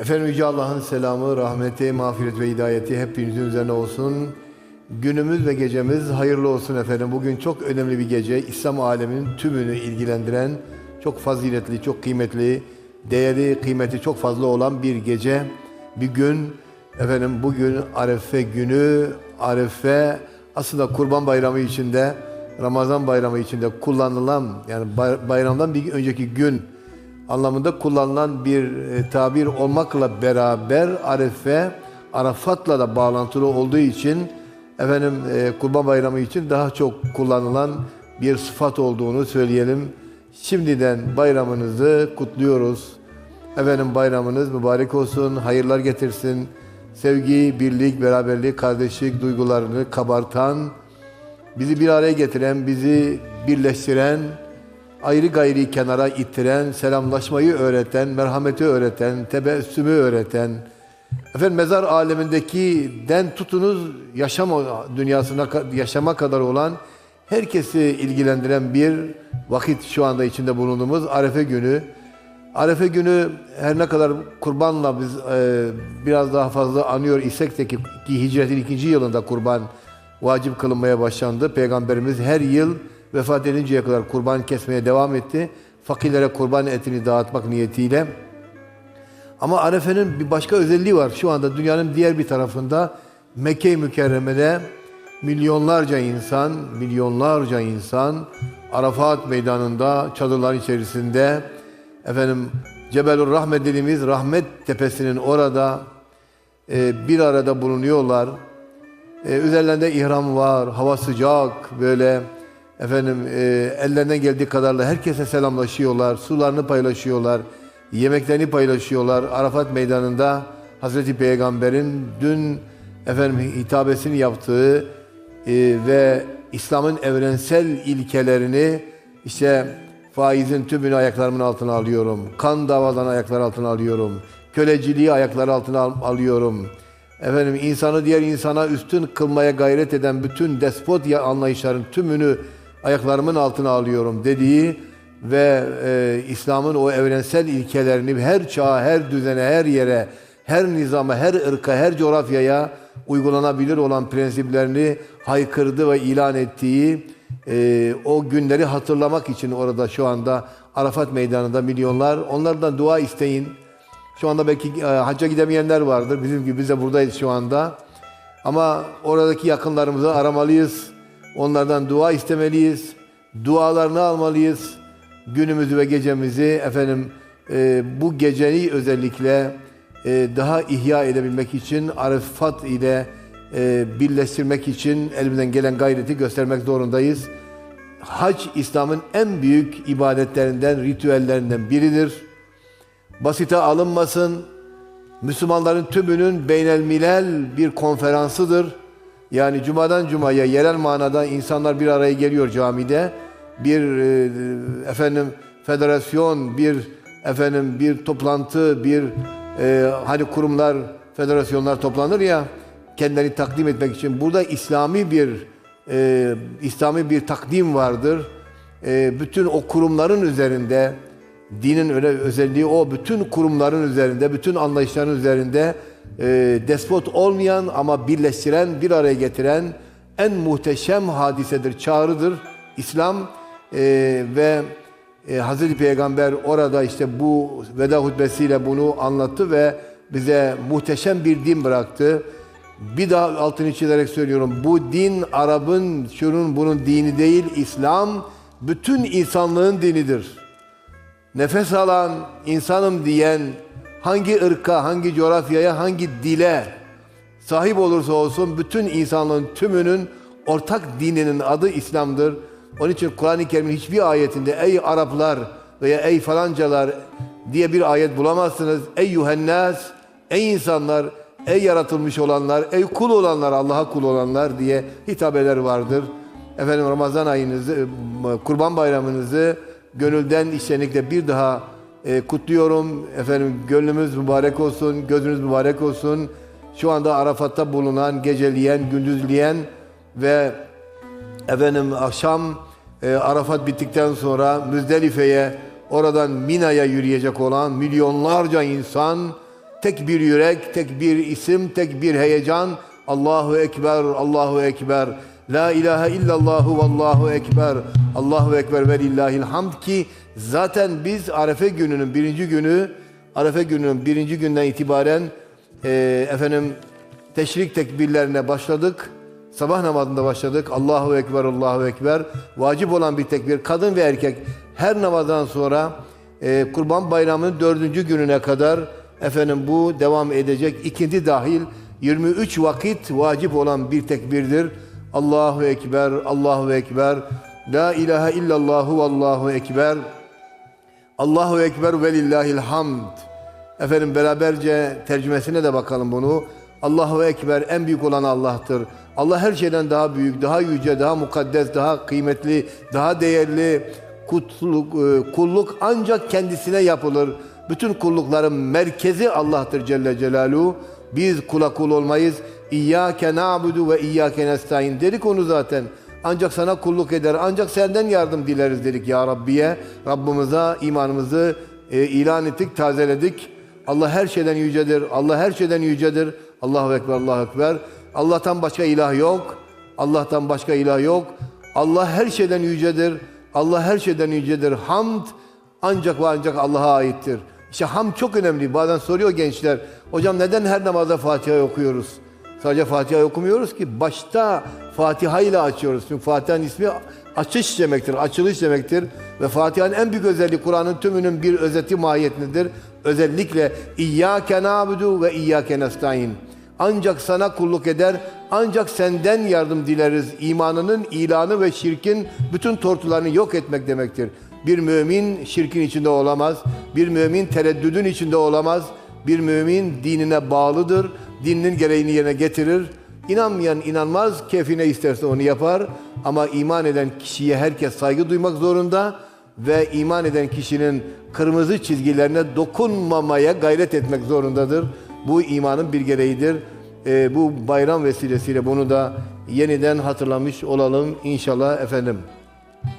Efendim Yüce Allah'ın selamı, rahmeti, mağfiret ve hidayeti hepinizin üzerine olsun. Günümüz ve gecemiz hayırlı olsun efendim. Bugün çok önemli bir gece. İslam aleminin tümünü ilgilendiren, çok faziletli, çok kıymetli, değeri, kıymeti çok fazla olan bir gece, bir gün. Efendim bugün Arefe günü, Arefe aslında Kurban Bayramı içinde, Ramazan Bayramı içinde kullanılan, yani bay- bayramdan bir önceki gün anlamında kullanılan bir e, tabir olmakla beraber Arefe, Arafat'la da bağlantılı olduğu için efendim e, Kurban Bayramı için daha çok kullanılan bir sıfat olduğunu söyleyelim. Şimdiden bayramınızı kutluyoruz. Efendim bayramınız mübarek olsun, hayırlar getirsin. Sevgi, birlik, beraberlik, kardeşlik duygularını kabartan, bizi bir araya getiren, bizi birleştiren, ayrı gayri kenara ittiren, selamlaşmayı öğreten, merhameti öğreten, tebessümü öğreten, efendim mezar alemindeki den tutunuz yaşam dünyasına yaşama kadar olan herkesi ilgilendiren bir vakit şu anda içinde bulunduğumuz Arefe günü. Arefe günü her ne kadar kurbanla biz e, biraz daha fazla anıyor isek de ki, ki hicretin ikinci yılında kurban vacip kılınmaya başlandı. Peygamberimiz her yıl vefat edinceye kadar kurban kesmeye devam etti. Fakirlere kurban etini dağıtmak niyetiyle. Ama Arefe'nin bir başka özelliği var. Şu anda dünyanın diğer bir tarafında Mekke-i Mükerreme'de milyonlarca insan, milyonlarca insan Arafat meydanında, çadırlar içerisinde efendim Cebelur Rahmet dediğimiz rahmet tepesinin orada e, bir arada bulunuyorlar. E, üzerlerinde ihram var, hava sıcak böyle efendim e, ellerinden geldiği kadarla herkese selamlaşıyorlar, sularını paylaşıyorlar, yemeklerini paylaşıyorlar. Arafat meydanında Hazreti Peygamber'in dün efendim hitabesini yaptığı e, ve İslam'ın evrensel ilkelerini işte faizin tümünü ayaklarımın altına alıyorum. Kan davalarını ayaklar altına alıyorum. Köleciliği ayaklar altına al- alıyorum. Efendim insanı diğer insana üstün kılmaya gayret eden bütün despot anlayışların tümünü ayaklarımın altına alıyorum dediği ve e, İslam'ın o evrensel ilkelerini her çağa, her düzene, her yere, her nizama, her ırka, her coğrafyaya uygulanabilir olan prensiplerini haykırdı ve ilan ettiği e, o günleri hatırlamak için orada şu anda Arafat Meydanı'nda milyonlar. Onlardan dua isteyin. Şu anda belki e, hacca gidemeyenler vardır. Bizim gibi biz de buradayız şu anda. Ama oradaki yakınlarımızı aramalıyız. Onlardan dua istemeliyiz. Dualarını almalıyız. Günümüzü ve gecemizi efendim e, bu geceyi özellikle e, daha ihya edebilmek için Arafat ile e, birleştirmek için elimizden gelen gayreti göstermek zorundayız. Hac İslam'ın en büyük ibadetlerinden, ritüellerinden biridir. Basite alınmasın. Müslümanların tümünün beynelmilel bir konferansıdır. Yani cumadan cumaya yerel manada insanlar bir araya geliyor camide. Bir e, efendim federasyon, bir efendim bir toplantı, bir e, hani kurumlar, federasyonlar toplanır ya kendilerini takdim etmek için. Burada İslami bir e, İslami bir takdim vardır. E, bütün o kurumların üzerinde dinin öyle özelliği o bütün kurumların üzerinde, bütün anlayışların üzerinde e, despot olmayan ama birleştiren, bir araya getiren en muhteşem hadisedir, çağrıdır İslam e, ve e, Hazreti Peygamber orada işte bu veda hutbesiyle bunu anlattı ve bize muhteşem bir din bıraktı. Bir daha altını çizerek söylüyorum. Bu din Arap'ın, şunun bunun dini değil, İslam bütün insanlığın dinidir. Nefes alan insanım diyen hangi ırka, hangi coğrafyaya, hangi dile sahip olursa olsun bütün insanlığın tümünün ortak dininin adı İslam'dır. Onun için Kur'an-ı Kerim'in hiçbir ayetinde ey Araplar veya ey falancalar diye bir ayet bulamazsınız. Ey yuhennas, ey insanlar, ey yaratılmış olanlar, ey kul olanlar, Allah'a kul olanlar diye hitabeler vardır. Efendim Ramazan ayınızı, e, Kurban Bayramınızı gönülden içtenlikle bir daha e, kutluyorum. Efendim gönlümüz mübarek olsun, gözünüz mübarek olsun. Şu anda Arafat'ta bulunan, geceleyen, gündüzleyen ve efendim akşam e, Arafat bittikten sonra Müzdelife'ye oradan Mina'ya yürüyecek olan milyonlarca insan tek bir yürek, tek bir isim, tek bir heyecan. Allahu Ekber, Allahu Ekber. La ilahe illallahu vallahu ekber. Allahu ekber ve lillahil hamd ki zaten biz Arefe gününün birinci günü Arefe gününün birinci günden itibaren e, efendim teşrik tekbirlerine başladık. Sabah namazında başladık. Allahu Ekber, Allahu Ekber. Vacip olan bir tekbir. Kadın ve erkek her namazdan sonra e, Kurban Bayramı'nın dördüncü gününe kadar efendim bu devam edecek. İkindi dahil 23 vakit vacip olan bir tekbirdir. Allahu Ekber, Allahu Ekber. La ilahe illallahu vallahu ekber. Allahu Ekber ve lillahil hamd. Efendim beraberce tercümesine de bakalım bunu. Allahu Ekber en büyük olan Allah'tır. Allah her şeyden daha büyük, daha yüce, daha mukaddes, daha kıymetli, daha değerli. Kutluk, e, kulluk ancak kendisine yapılır. Bütün kullukların merkezi Allah'tır Celle Celaluhu. Biz kula kul olmayız. İyyâke na'budu ve iyyâke nestaîn dedik onu zaten. Ancak sana kulluk eder, ancak senden yardım dileriz dedik ya Rabbiye. Rabbimize imanımızı e, ilan ettik, tazeledik. Allah her şeyden yücedir, Allah her şeyden yücedir. Allahu Ekber, Allahu Ekber. Allah'tan başka ilah yok. Allah'tan başka ilah yok. Allah her şeyden yücedir. Allah her şeyden yücedir. Hamd ancak ve ancak Allah'a aittir. İşte ham çok önemli. Bazen soruyor gençler, hocam neden her namazda Fatiha okuyoruz? Sadece Fatiha okumuyoruz ki başta Fatiha ile açıyoruz. Çünkü Fatiha'nın ismi açış demektir, açılış demektir. Ve Fatiha'nın en büyük özelliği Kur'an'ın tümünün bir özeti mahiyetindedir. Özellikle İyyâke nâbudu ve İyyâke nestaîn. Ancak sana kulluk eder, ancak senden yardım dileriz. İmanının ilanı ve şirkin bütün tortularını yok etmek demektir. Bir mümin şirkin içinde olamaz. Bir mümin tereddüdün içinde olamaz. Bir mümin dinine bağlıdır. Dininin gereğini yerine getirir. İnanmayan inanmaz, keyfine isterse onu yapar. Ama iman eden kişiye herkes saygı duymak zorunda ve iman eden kişinin kırmızı çizgilerine dokunmamaya gayret etmek zorundadır. Bu imanın bir gereğidir. Ee, bu bayram vesilesiyle bunu da yeniden hatırlamış olalım inşallah efendim.